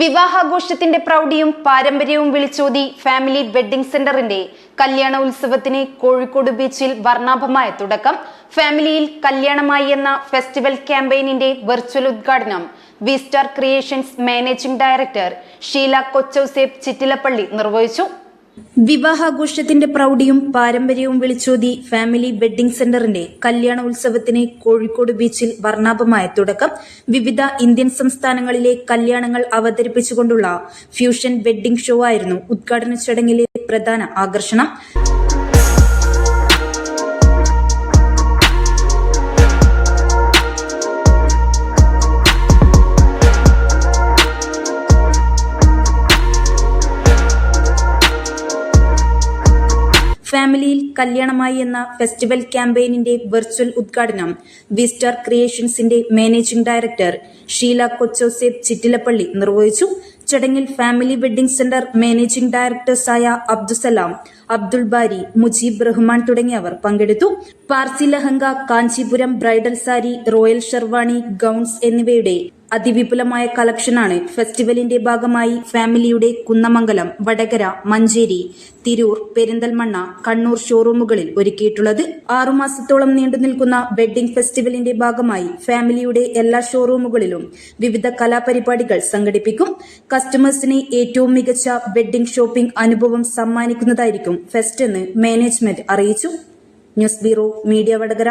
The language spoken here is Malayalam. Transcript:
വിവാഹാഘോഷത്തിന്റെ പ്രൗഢിയും പാരമ്പര്യവും വിളിച്ചോതി ഫാമിലി വെഡ്ഡിംഗ് സെന്ററിന്റെ കല്യാണ ഉത്സവത്തിന് കോഴിക്കോട് ബീച്ചിൽ വർണാഭമായ തുടക്കം. ഫാമിലിയിൽ കല്യാണമായി എന്ന ഫെസ്റ്റിവൽ ക്യാമ്പയിനിന്റെ വെർച്വൽ ഉദ്ഘാടനം V star creations managing director Sheela Kochouseph Chittilappilly നിർവഹിച്ചു. വിവാഹാഘോഷത്തിന്റെ പ്രൗഢിയും പാരമ്പര്യവും വിളിച്ചോതി ഫാമിലി വെഡ്ഡിംഗ് സെന്ററിന്റെ കല്യാണ ഉത്സവത്തിന് കോഴിക്കോട് ബീച്ചിൽ വർണാഭമായ തുടക്കം. വിവിധ ഇന്ത്യൻ സംസ്ഥാനങ്ങളിലെ കല്യാണങ്ങൾ അവതരിപ്പിച്ചുകൊണ്ടുള്ള ഫ്യൂഷൻ വെഡ്ഡിംഗ് ഷോ ആയിരുന്നു ഉദ്ഘാടന ചടങ്ങിലെ പ്രധാന ആകർഷണം. ഫാമിലിയിൽ കല്യാണമായി എന്ന ഫെസ്റ്റിവൽ ക്യാമ്പയിനിന്റെ വെർച്വൽ ഉദ്ഘാടനം വിസ്റ്റർ ക്രിയേഷൻസിന്റെ മാനേജിംഗ് ഡയറക്ടർ ഷീല കൊച്ചോസേബ് ചിറ്റിലപ്പള്ളി നിർവഹിച്ചു. ചടങ്ങിൽ ഫാമിലി വെഡിംഗ് സെന്റർ മാനേജിംഗ് ഡയറക്ടേഴ്സായ അബ്ദുസലാം അബ്ദുൾ ബാരി മുജീബ് റഹ്മാൻ തുടങ്ങിയവർ പങ്കെടുത്തു. Parsi lehenga Kanchipuram bridal sari royal sherwani gowns എന്നിവയുടെ അതിവിപുലമായ കളക്ഷനാണ് ഫെസ്റ്റിവലിന്റെ ഭാഗമായി ഫാമിലിയുടെ കുന്നമംഗലം വടകര മഞ്ചേരി തിരൂർ പെരിന്തൽമണ്ണ കണ്ണൂർ ഷോറൂമുകളിൽ ഒരുക്കിയിട്ടുള്ളത്. ആറുമാസത്തോളം നീണ്ടു നിൽക്കുന്ന വെഡ്ഡിംഗ് ഫെസ്റ്റിവലിന്റെ ഭാഗമായി ഫാമിലിയുടെ എല്ലാ ഷോറൂമുകളിലും വിവിധ കലാപരിപാടികൾ സംഘടിപ്പിക്കും. കസ്റ്റമേഴ്സിന് ഏറ്റവും മികച്ച വെഡ്ഡിംഗ് ഷോപ്പിംഗ് അനുഭവം സമ്മാനിക്കുന്നതായിരിക്കും ഫെസ്റ്റ് എന്ന് മാനേജ്മെന്റ് അറിയിച്ചു. News bureau media Vadakara.